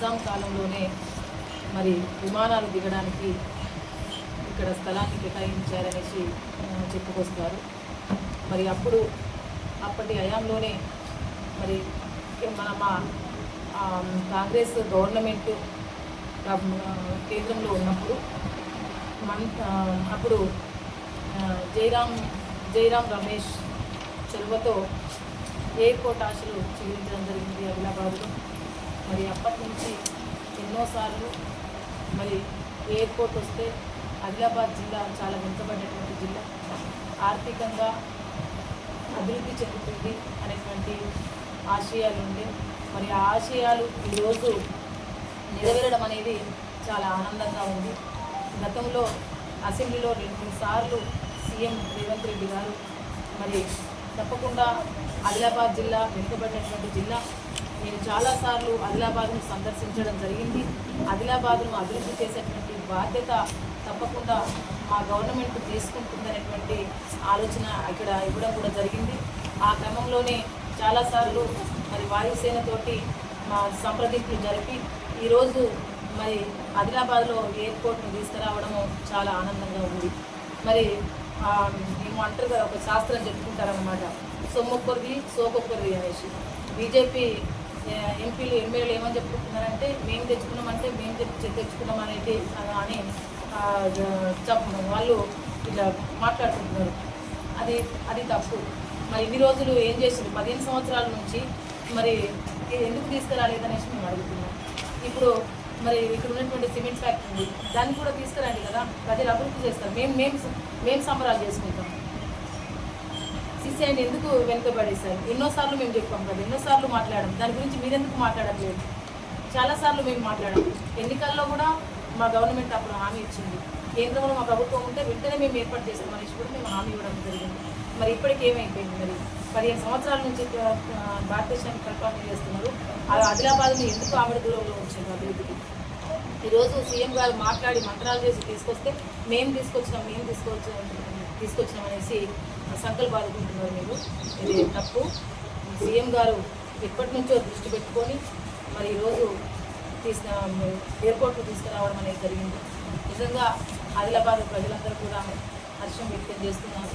నిజాం కాలంలోనే మరి విమానాలు దిగడానికి ఇక్కడ స్థలాన్ని కేటాయించారనేసి చెప్పుకొస్తారు. మరి అప్పుడు అప్పటి హయాంలోనే మరి మన మా కాంగ్రెస్ గవర్నమెంట్ కేంద్రంలో ఉన్నప్పుడు మన్ అప్పుడు జైరామ్ జైరామ్ రమేష్ చొరవతో ఎయిర్పోర్ట్ ఆశలు చెల్లించడం జరిగింది ఆదిలాబాద్లో మరి అప్పటి నుంచి ఎన్నోసార్లు మరి ఎయిర్పోర్ట్ వస్తే ఆదిలాబాద్ జిల్లా చాలా వెనుకబడినటువంటి జిల్లా. ఆర్థికంగా అభివృద్ధి చెందుతుంది అనేటువంటి ఆశయాలు ఉండే. మరి ఆ ఆశయాలు ఈరోజు నెరవేరడం అనేది చాలా ఆనందంగా ఉంది. గతంలో అసెంబ్లీలో రెండు సార్లు సీఎం రేవంత్ రెడ్డి గారు మరి తప్పకుండా ఆదిలాబాద్ జిల్లా వెనుకబడినటువంటి జిల్లా. నేను చాలాసార్లు ఆదిలాబాద్ను సందర్శించడం జరిగింది. ఆదిలాబాద్ను అభివృద్ధి చేసేటువంటి బాధ్యత తప్పకుండా మా గవర్నమెంట్ తీసుకుంటుందనేటువంటి ఆలోచన ఇక్కడ ఇవ్వడం కూడా జరిగింది. ఆ క్రమంలోనే చాలాసార్లు మరి వాయుసేనతోటి మా సంప్రదింపులు జరిపి ఈరోజు మరి ఆదిలాబాద్లో ఎయిర్పోర్ట్ను తీసుకురావడము చాలా ఆనందంగా ఉంది. మరి మేము అంటారు కదా ఒక శాస్త్రం చెప్పుకుంటారనమాట సొమ్మొక్కరిది సోకొక్కరిది అనేసి. బీజేపీ ఎంపీలు ఎమ్మెల్యేలు ఏమని చెప్పుకుంటున్నారంటే మేము తెచ్చుకున్నామంటే మేము తెచ్చి తెచ్చుకున్నాం అనేది అని ఆ, వాళ్ళు ఇట్లా మాట్లాడుకుంటున్నారు. అది అది తప్పు. మరి ఇన్ని రోజులు ఏం చేసింది పదిహేను సంవత్సరాల నుంచి మరి ఎందుకు తీసుకురాలేదనేసి మేము అడుగుతున్నాం. ఇప్పుడు మరి ఇక్కడ ఉన్నటువంటి సిమెంట్ ఫ్యాక్టరీ ఉంది. దాన్ని కూడా తీసుకురండి కదా. ప్రజలు అభివృద్ధి చేస్తారు. మేము మేము మేము సంబరాలు చేసుకుంటాం. సిసిఐని ఎందుకు వెనుకబడేశారు? ఎన్నోసార్లు మేము చెప్పాం కదా ఎన్నోసార్లు మాట్లాడాం. దాని గురించి మీరెందుకు మాట్లాడట్లేదు? చాలాసార్లు మేము మాట్లాడాం. ఎన్నికల్లో కూడా మా గవర్నమెంట్ అప్పుడు హామీ ఇచ్చింది. కేంద్రంలో మా ప్రభుత్వం ఉంటే వెంటనే మేము ఏర్పాటు చేస్తాం అనేసి కూడా మేము హామీ ఇవ్వడం జరిగింది. మరి ఇప్పటికి ఏమైపోయింది మరి? పదిహేను సంవత్సరాల నుంచి భారతదేశానికి భారతదేశాన్ని పరిపాలన చేస్తున్నారు. ఆ ఆదిలాబాద్ని ఎందుకు ఆవిడ దూరంలో ఉంచారు అభివృద్ధికి? ఈరోజు సీఎం గారు మాట్లాడి మంత్రాలు చేసి తీసుకొస్తే మేము తీసుకొచ్చినాం మేము తీసుకొచ్చాం తీసుకొచ్చినాం అనేసి సంకల్పాలు అనుకుంటున్నారు మీరు. ఇది తప్పు. సీఎం గారు ఎప్పటి నుంచో దృష్టి పెట్టుకొని మరి ఈరోజు తీసుకు ఎయిర్పోర్ట్కు తీసుకురావడం అనేది జరిగింది. నిజంగా ఆదిలాబాద్ ప్రజలందరూ కూడా హర్షం వ్యక్తం చేస్తున్నారు.